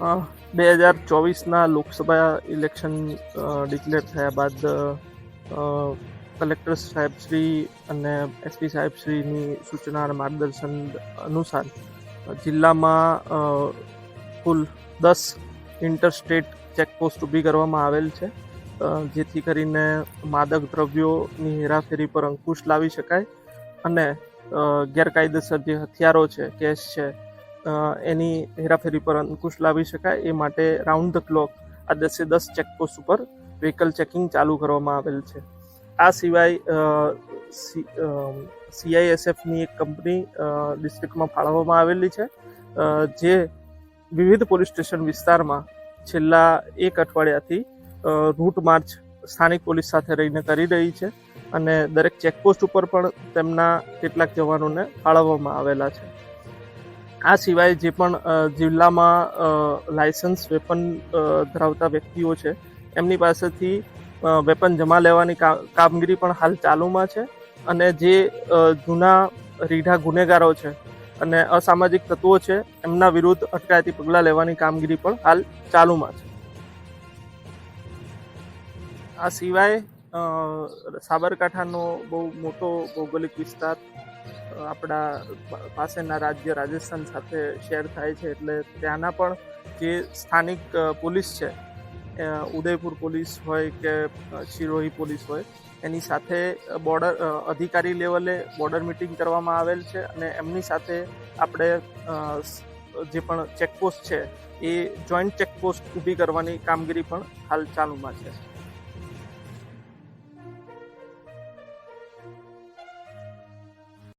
બે હજાર ચોવીસના લોકસભા ઇલેક્શન ડિક્લેર થયા બાદ કલેક્ટર કલેક્ટર સાહેબશ્રી અને એસપી સાહેબશ્રીની સૂચના અને માર્ગદર્શન અનુસાર, જિલ્લામાં કુલ દસ ઇન્ટરસ્ટેટ ચેકપોસ્ટ ઊભી કરવામાં આવેલ છે. જેથી કરીને માદક દ્રવ્યોની હેરાફેરી પર અંકુશ લાવી શકાય અને ગેરકાયદેસર જે હથિયારો છે કેશ છે એની હેરાફેરી પર અંકુશ લાવી શકાય. એ માટે રાઉન્ડ ધ ક્લોક આ દસે દસ ચેકપોસ્ટ ઉપર વ્હીકલ ચેકિંગ ચાલુ કરવામાં આવેલ છે. આ સિવાય સીઆઈએસએફની એક કંપની ડિસ્ટ્રિક્ટમાં ફાળવવામાં આવેલી છે જે વિવિધ પોલીસ સ્ટેશન વિસ્તારમાં છેલ્લા એક અઠવાડિયાથી રૂટ માર્ચ સ્થાનિક પોલીસ સાથે રહીને કરી રહી છે અને દરેક ચેકપોસ્ટ ઉપર પણ તેમના કેટલાક જવાનોને ફાળવવામાં આવેલા છે. આ સિવાય જે પણ જિલ્લામાં લાયસન્સ વેપન ધરાવતા વ્યક્તિઓ છે, એમની પાસેથી વેપન જમા લેવાની કામગીરી પણ હાલ ચાલુમાં છે અને જે જૂના રીઢા ગુનેગારો છે અને અસામાજિક તત્વો છે, એમના વિરુદ્ધ અટકાયતી પગલાં લેવાની કામગીરી પણ હાલ ચાલુમાં છે. આ સિવાય સાબરકાંઠાનો બહુ મોટો ભૌગોલિક વિસ્તાર આપણા પાસેના રાજ્ય રાજસ્થાન સાથે શેર થાય છે. એટલે ત્યાંના પણ જે સ્થાનિક પોલીસ છે ઉદયપુર પોલીસ હોય કે શિરોહી પોલીસ હોય, એની સાથે બોર્ડર અધિકારી લેવલે બોર્ડર મિટિંગ કરવામાં આવેલ છે અને એમની સાથે આપણે જે પણ ચેકપોસ્ટ છે, એ જોઈન્ટ ચેકપોસ્ટ ઊભી કરવાની કામગીરી પણ હાલ ચાલુમાં છે.